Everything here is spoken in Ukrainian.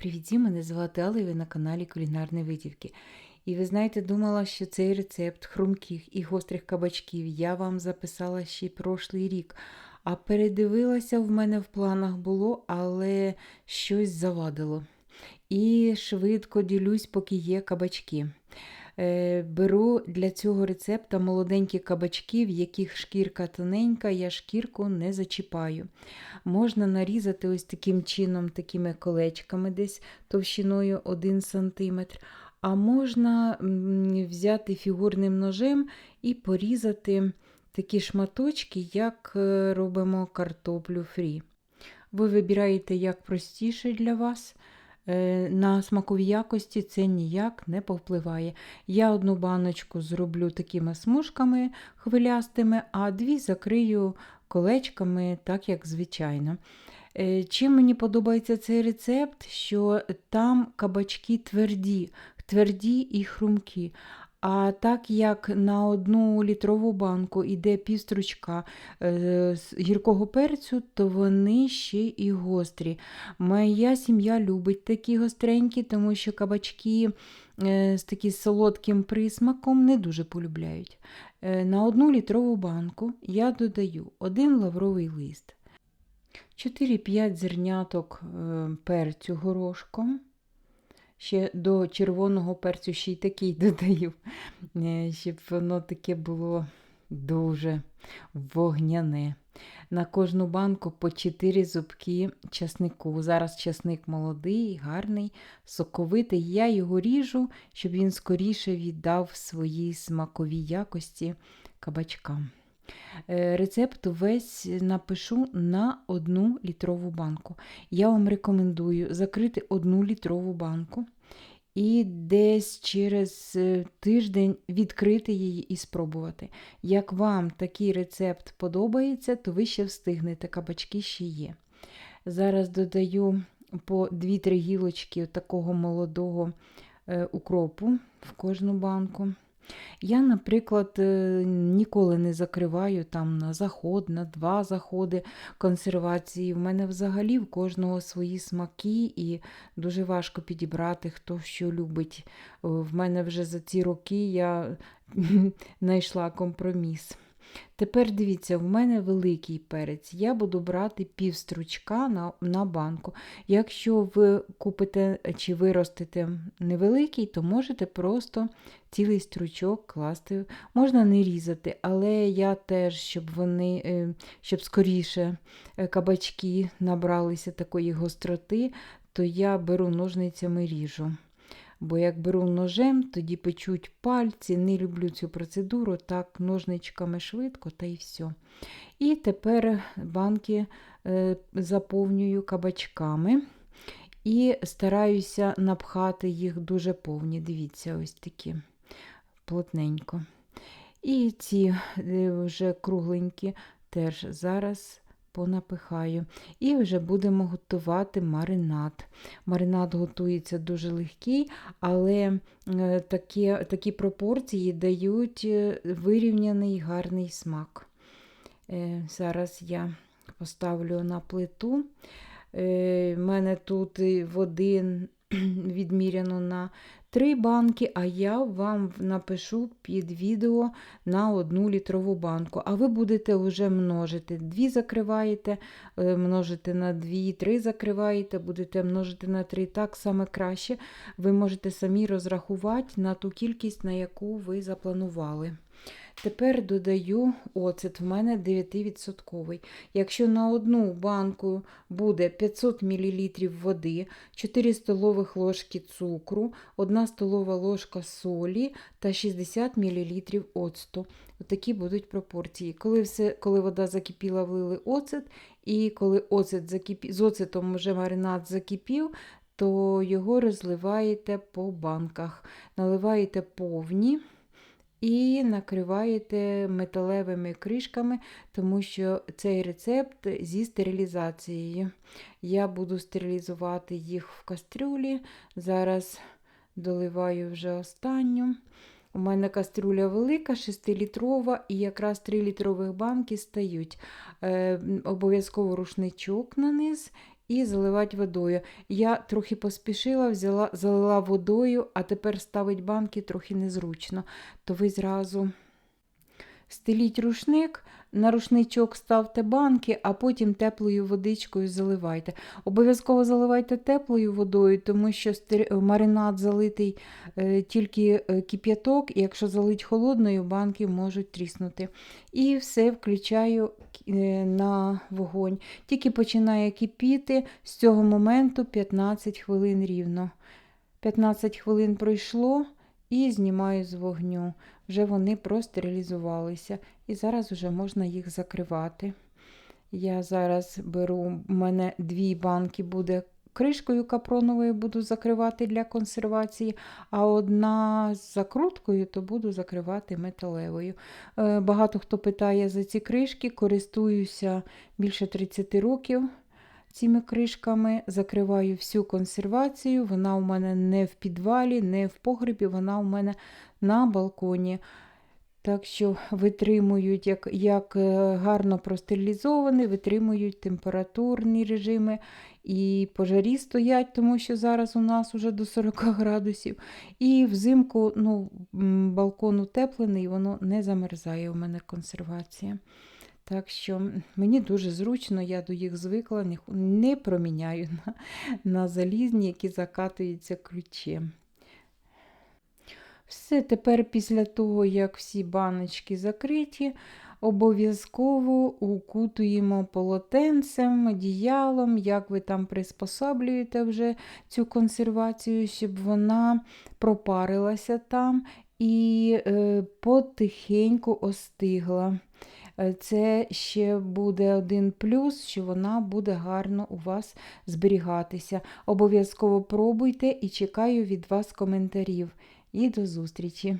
Привіт, мене звати Алла, і ви на каналі Кулінарні Витівки. І ви знаєте, думала, що цей рецепт хрумких і гострих кабачків я вам записала ще прошлий рік. А передивилася, в мене в планах було, але щось завадило. І швидко ділюсь, поки є кабачки. Е, Беру для цього рецепта молоденькі кабачки, в яких шкірка тоненька, я шкірку не зачіпаю. Можна нарізати ось таким чином, такими колечками, десь товщиною 1 см. А можна взяти фігурним ножем і порізати такі шматочки, як е, робимо картоплю фрі. Ви вибираєте як простіше для вас. Е, На смакові якості це ніяк не повпливає. Я одну баночку зроблю такими смужками хвилястими, а дві закрию колечками, так як звичайно. Е, Чим мені подобається цей рецепт, що там кабачки тверді, тверді і хрумкі. А так як на одну літрову банку йде півстручка е, з гіркого перцю, то вони ще і гострі. Моя сім'я любить такі гостренькі, тому що кабачки е, з таким солодким присмаком не дуже полюбляють. Е, На одну літрову банку я додаю один лавровий лист, 4-5 зерняток перцю горошком. Ще до червоного перцю ще й такий додаю, е, щоб воно таке було дуже вогняне. На кожну банку по 4 зубки часнику. Зараз часник молодий, гарний, соковитий. Я його ріжу, щоб він скоріше віддав свої смакові якості кабачкам. Е, Рецепт весь напишу на одну літрову банку. Я вам рекомендую закрити одну літрову банку і десь через е, тиждень відкрити її і спробувати. Як вам такий рецепт подобається, то ви ще встигнете, кабачки ще є. Зараз додаю по 2-3 гілочки такого молодого е, укропу в кожну банку. Я, наприклад, е, ніколи не закриваю там на заход, на два заходи консервації. В мене взагалі в кожного свої смаки, і дуже важко підібрати, хто що любить. В мене вже за ці роки я знайшла компроміс. Тепер дивіться, в мене великий перець. Я буду брати пів стручка на на банку. Якщо ви купите чи виростите невеликий, то можете просто цілий стручок класти. Можна не різати, але я теж, щоб вони, е, щоб скоріше е, кабачки набралися такої гостроти, то я беру ножницями ріжу. Бо як беру ножем, тоді печуть пальці, не люблю цю процедуру, так ножничками швидко та й все. І тепер банки е, заповнюю кабачками і стараюся напхати їх дуже повні. Дивіться, ось такі плотненько. І ці е, вже кругленькі теж зараз понапихаю. І вже будемо готувати маринад. Маринад готується дуже легкий, але е, такі, такі пропорції дають е, вирівняний гарний смак. Е, зараз я поставлю на плиту. У мене тут води відміряно на Три банки, а я вам напишу під відео на одну літрову банку. А ви будете вже множити. Дві закриваєте, е, множите на дві, три закриваєте, будете множити на три. Так саме краще. Ви можете самі розрахувати на ту кількість, на яку ви запланували. Тепер додаю оцет, в мене 9%. Якщо на одну банку буде 500 мл води, 4 столових ложки цукру, 1 столова ложка солі та 60 мл оцту. Такі будуть пропорції. Коли все, коли вода закипіла, влили оцет, і коли оцет закипі... з оцетом вже маринад закипів, то його розливаєте по банках, наливаєте повні і накриваєте металевими кришками, тому що цей рецепт зі стерилізацією. Я буду стерилізувати їх в кастрюлі. Зараз доливаю вже останню. У мене кастрюля велика, 6-літрова, і якраз 3 літрових банки стають. Е, Обов'язково рушничок на низ і заливати водою. Я трохи поспішила, взяла, залила водою, а тепер ставить банки трохи незручно. То ви зразу стеліть рушник, на рушничок ставте банки, а потім теплою водичкою заливайте. Обов'язково заливайте теплою водою, тому що маринад залитий е, тільки е, кип'яток, і якщо залить холодною, банки можуть тріснути. І все включаю е, на вогонь. Тільки починає кипіти, з цього моменту 15 хвилин рівно. 15 хвилин пройшло і знімаю з вогню. Вже вони простерилізувалися. І зараз вже можна їх закривати. Я зараз беру, у мене дві банки буде кришкою капроновою буду закривати для консервації, а одна з закруткою, то буду закривати металевою. Е, Багато хто питає за ці кришки, користуюся більше 30 років цими кришками, закриваю всю консервацію. Вона у мене не в підвалі, не в погребі, вона у мене на балконі. Так що витримують, як, як е, гарно простерилізовані, витримують температурні режими. І пожарі стоять, тому що зараз у нас вже до 40 градусів. І взимку ну, балкон утеплений, воно не замерзає у мене консервація. Так що мені дуже зручно, я до їх звикла, не, проміняю на, на залізні, які закатуються ключем. Все, тепер після того, як всі баночки закриті, обов'язково укутуємо полотенцем, одіялом, як ви там приспособлюєте вже цю консервацію, щоб вона пропарилася там і е, потихеньку остигла. Е, Це ще буде один плюс, що вона буде гарно у вас зберігатися. Обов'язково пробуйте і чекаю від вас коментарів. І до зустрічі!